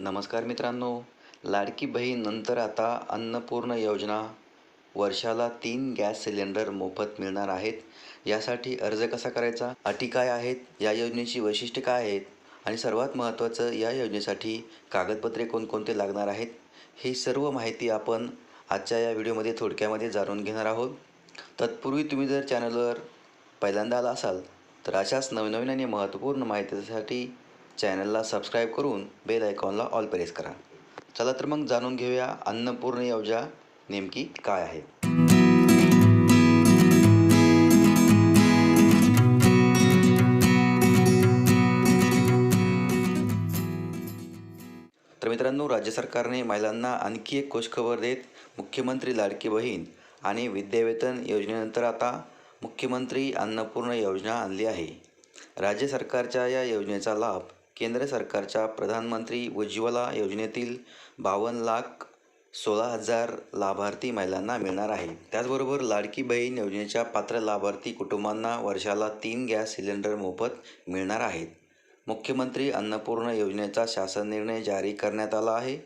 नमस्कार मित्रांनो. लाडकी बहीण नंतर आता अन्नपूर्ण योजना. वर्षाला तीन गॅस सिलेंडर मोफत मिळणार आहेत. यासाठी अर्ज कसा करायचा? अटी काय आहेत? या योजनेची वैशिष्ट्ये काय आहेत? आणि सर्वात महत्त्वाचं या योजनेसाठी कागदपत्रे कोणकोणते लागणार आहेत? ही सर्व माहिती आपण आजच्या या व्हिडिओमध्ये थोडक्यामध्ये जाणून घेणार आहोत. तत्पूर्वी तुम्ही जर चॅनलवर पहिल्यांदा आला असाल तर अशाच नवनवीन आणि महत्त्वपूर्ण माहितीसाठी चॅनलला सबस्क्राईब करून बेल आयकॉनला ऑल प्रेस करा. चला तर मग जाणून घेऊया अन्नपूर्ण योजना नेमकी काय आहे. तर मित्रांनो राज्य सरकारने महिलांना आणखी एक खुशखबर देत मुख्यमंत्री लाडकी बहीण आणि विद्यावेतन योजनेनंतर आता मुख्यमंत्री अन्नपूर्ण योजना आणली आहे. राज्य सरकारच्या या योजनेचा लाभ केंद्र सरकारच्या प्रधानमंत्री उज्ज्वला योजनेतील बावन्न लाख सोळा हजार लाभार्थी महिलांना मिळणार आहे. त्याचबरोबर लाडकी बहीण योजनेच्या पात्र लाभार्थी कुटुंबांना वर्षाला तीन गॅस सिलेंडर मोफत मिळणार आहेत. मुख्यमंत्री अन्नपूर्ण योजनेचा शासन निर्णय जारी करण्यात आला आहे.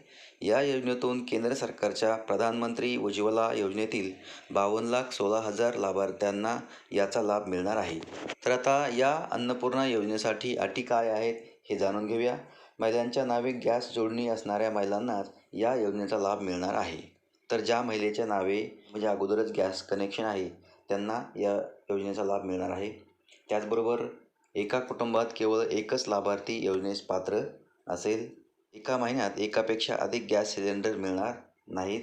या योजनेतून केंद्र सरकारच्या प्रधानमंत्री उज्ज्वला योजनेतील बावन्न लाख सोळा हजार लाभार्थ्यांना याचा लाभ मिळणार आहे. तर आता या अन्नपूर्णा योजनेसाठी अटी काय आहेत? हे जाणून घेऊया. महिलांच्या नावे गॅस जोडणी असणाऱ्या महिलांनाच या योजनेचा लाभ मिळणार आहे. तर ज्या महिलेच्या नावे म्हणजे अगोदरच गॅस कनेक्शन आहे त्यांना या योजनेचा लाभ मिळणार आहे. त्याचबरोबर एका कुटुंबात केवळ एकच लाभार्थी योजनेस पात्र असेल एका महिन्यात एकापेक्षा अधिक गॅस सिलेंडर मिळणार नाहीत.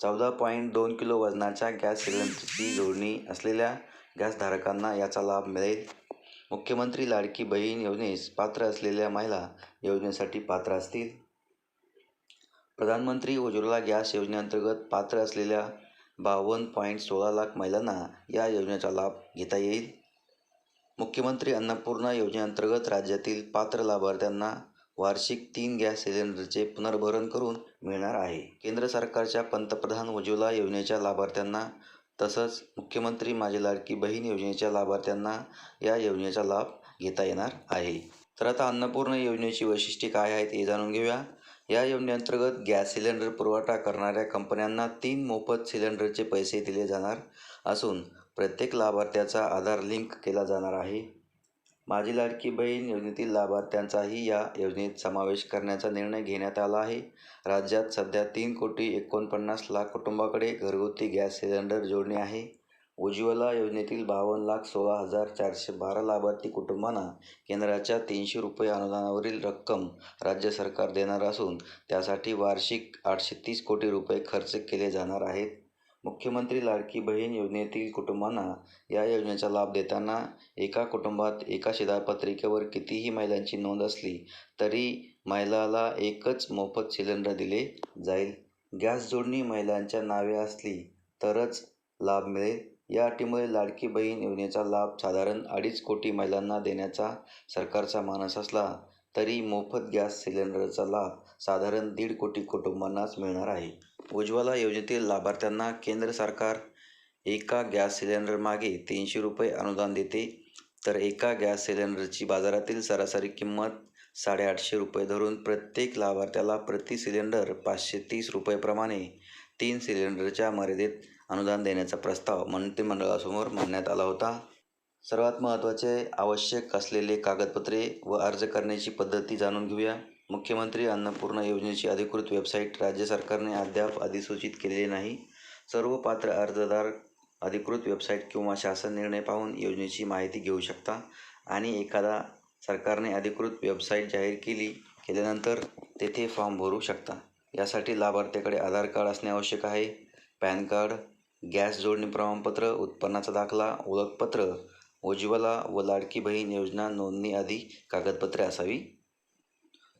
चौदा पॉईंट दोन किलो वजनाच्या गॅस सिलेंडरची जोडणी असलेल्या गॅसधारकांना याचा लाभ मिळेल. मुख्यमंत्री लाडकी बहीण योजनेस पात्र असलेल्या महिला योजनेसाठी पात्र असतील? प्रधानमंत्री उज्ज्वला गॅस योजनेअंतर्गत पात्र असलेल्या बावन्न पॉईंट सोळा लाख महिलांना या योजनेचा लाभ घेता येईल? मुख्यमंत्री अन्नपूर्णा योजनेअंतर्गत राज्यातील पात्र लाभार्थ्यांना वार्षिक तीन गॅस सिलेंडरचे पुनर्भरण करून मिळणार आहे. केंद्र सरकारच्या पंतप्रधान उज्ज्वला योजनेच्या लाभार्थ्यांना तसंच मुख्यमंत्री माझी लाडकी बहीण योजनेच्या लाभार्थ्यांना या योजनेचा लाभ घेता येणार आहे. तर आता अन्नपूर्ण योजनेची वैशिष्ट्ये काय आहेत हे जाणून घेऊया. या योजनेअंतर्गत गॅस सिलेंडर पुरवठा करणाऱ्या कंपन्यांना तीन मोफत सिलेंडरचे पैसे दिले जाणार असून प्रत्येक लाभार्थ्याचा आधार लिंक केला जाणार आहे. माझी लाडकी बहीण योजनेतील लाभार्थ्यांचाही या योजनेत समावेश करण्याचा निर्णय घेण्यात आला आहे. राज्यात सध्या तीन कोटी एकोणपन्नास लाख कुटुंबाकडे घरगुती गॅस सिलेंडर जोडणे आहे. उज्ज्वला योजनेतील बावन्न लाख सोळा हजार चारशे बारा लाभार्थी कुटुंबांना केंद्राच्या तीनशे रुपये अनुदानावरील रक्कम राज्य सरकार देणार असून त्यासाठी वार्षिक आठशे तीस कोटी रुपये खर्च केले जाणार आहेत. मुख्यमंत्री लाडकी बहीण योजनेतील कुटुंबांना या योजनेचा लाभ देताना एका कुटुंबात एका शिधापत्रिकेवर कितीही महिलांची नोंद असली तरी महिलाला एकच मोफत सिलेंडर दिले जाईल. गॅस जोडणी महिलांच्या नावे असली तरच लाभ मिळेल. या अटीमुळे लाडकी बहीण योजनेचा लाभ साधारण अडीच कोटी महिलांना देण्याचा सरकारचा मानस असला तरी मोफत गॅस सिलेंडरचा लाभ साधारण दीड कोटी कुटुंबांनाच मिळणार आहे. उज्ज्वला योजनेतील लाभार्थ्यांना केंद्र सरकार एका गॅस सिलेंडरमागे तीनशे रुपये अनुदान देते तर एका गॅस सिलेंडरची बाजारातील सरासरी किंमत साडेआठशे रुपये धरून प्रत्येक लाभार्थ्याला प्रति सिलेंडर पाचशे तीस रुपयेप्रमाणे तीन सिलेंडरच्या मर्यादेत अनुदान देण्याचा प्रस्ताव मंत्रिमंडळासमोर मांडण्यात आला होता. सर्वात महत्त्वाचे आवश्यक असलेले कागदपत्रे व अर्ज करण्याची पद्धती जाणून घेऊया. मुख्यमंत्री अन्नपूर्णा योजनेची अधिकृत वेबसाईट राज्य सरकारने अद्याप अधिसूचित केलेली नाही. सर्व पात्र अर्जदार अधिकृत वेबसाईट किंवा शासन निर्णय पाहून योजनेची माहिती घेऊ शकता आणि एखादा सरकारने अधिकृत वेबसाईट जाहीर केली केल्यानंतर तेथे फॉर्म भरू शकता. यासाठी लाभार्थ्याकडे आधार कार्ड असणे आवश्यक आहे. पॅन कार्ड गॅस जोडणी प्रमाणपत्र उत्पन्नाचा दाखला ओळखपत्र उज्ज्वला व लाडकी बहीण योजना नोंदणी आदी कागदपत्रे असावी.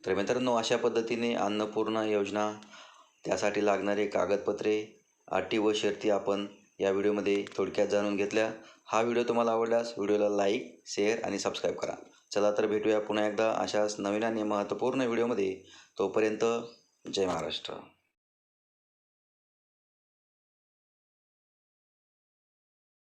तर मित्रांनो अशा पद्धतीने अन्नपूर्णा योजना त्यासाठी लागणारे कागदपत्रे अटी व शर्ती आपण या व्हिडिओमध्ये थोडक्यात जाणून घेतल्या. हा व्हिडिओ तुम्हाला आवडल्यास व्हिडिओला लाईक शेअर आणि सबस्क्राईब करा. चला तर भेटूया पुन्हा एकदा अशाच नवीन आणि महत्त्वपूर्ण व्हिडिओमध्ये. तोपर्यंत जय महाराष्ट्र.